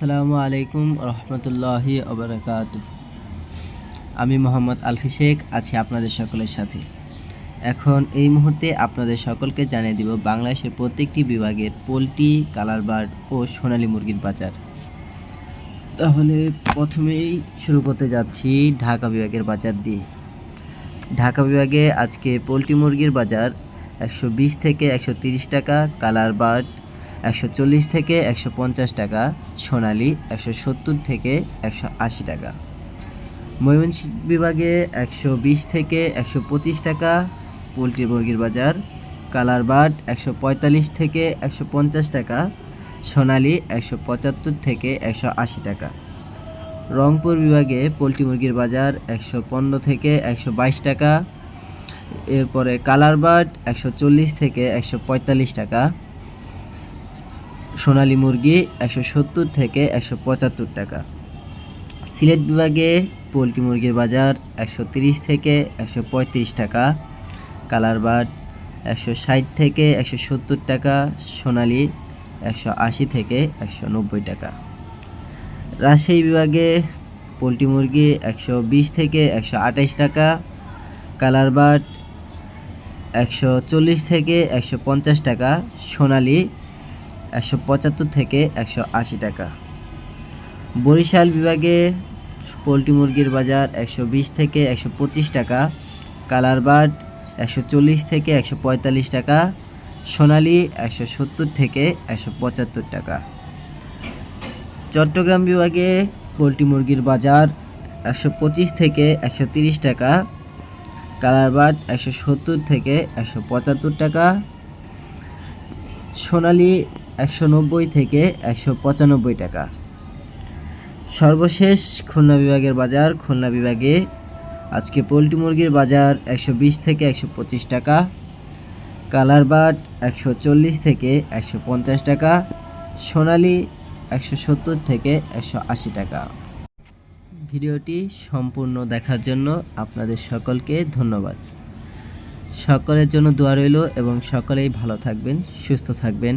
আসসালামু আলাইকুম রহমতুল্লাহি ওবরাকাত। আমি মোহাম্মদ আলফি শেখ, আছি আপনাদের সকলের সাথে। এখন এই মুহূর্তে আপনাদের সকলকে জানিয়ে দিব বাংলাদেশের প্রত্যেকটি বিভাগের পোলট্রি কালার বার্ড ও সোনালী মুরগির বাজার। তাহলে প্রথমেই শুরু করতে যাচ্ছি ঢাকা বিভাগের বাজার দিয়ে। ঢাকা বিভাগে আজকে পোলট্রি মুরগির বাজার একশো বিশ থেকে একশো টাকা কালার বার্ড একশো চল্লিশ থেকে একশো পঞ্চাশ টাকা, সোনালি একশো সত্তর থেকে একশো আশি টাকা। ময়মনসিংহ বিভাগে একশো বিশ থেকে একশো পঁচিশ টাকা, পোলট্রি মুরগির বাজার কালার বার্ড একশো পঁয়তাল্লিশ থেকে একশো পঞ্চাশ টাকা, সোনালি একশো পঁচাত্তর থেকে একশো আশি টাকা। রংপুর বিভাগে পোলট্রি মুরগির বাজার একশো পনেরো থেকে একশো বাইশ টাকা, এরপরে কালার বার্ড একশো চল্লিশ থেকে একশো পঁয়তাল্লিশ টাকা সোনালী মুরগি একশো সত্তর থেকে একশো পঁচাত্তর টাকা। সিলেট বিভাগে পোলট্রি মুরগির বাজার একশো তিরিশ থেকে একশো পঁয়ত্রিশ টাকা। কালার বার্ড একশো ষাট থেকে একশো সত্তর টাকা। সোনালি একশো আশি থেকে একশো নব্বই টাকা। রাজশাহী বিভাগে পোলট্রি মুরগি একশো বিশ থেকে একশো আঠাইশ টাকা। কালার বার্ড একশো চল্লিশ থেকে একশো পঞ্চাশ টাকা। সোনালি একশো পঁচাত্তর থেকে একশো আশি টাকা। বরিশাল বিভাগে পোলট্রি মুরগির বাজার একশো বিশ থেকে একশো পঁচিশ টাকা কালার বার্ড একশো চল্লিশ থেকে একশো পঁয়তাল্লিশ টাকা, সোনালি একশো সত্তর থেকে একশো পঁচাত্তর টাকা। চট্টগ্রাম বিভাগে পোলট্রি মুরগির বাজার একশো পঁচিশ থেকে একশো তিরিশ টাকা কালার বার্ড একশো সত্তর থেকে একশো পঁচাত্তর টাকা, সোনালি একশো নব্বই থেকে একশো পঁচানব্বই টাকা। সর্বশেষ খুলনা বিভাগের বাজার, খুলনা বিভাগে আজকে পোলট্রি মুরগির বাজার একশো বিশ থেকে একশো পঁচিশ টাকা, কালার বাট একশো চল্লিশ থেকে একশো পঞ্চাশ টাকা, সোনালি একশো সত্তর থেকে একশো আশি টাকা। ভিডিওটি সম্পূর্ণ দেখার জন্য আপনাদের সকলকে ধন্যবাদ। সকলের জন্য দোয়া রইল এবং সকলেই ভালো থাকবেন, সুস্থ থাকবেন।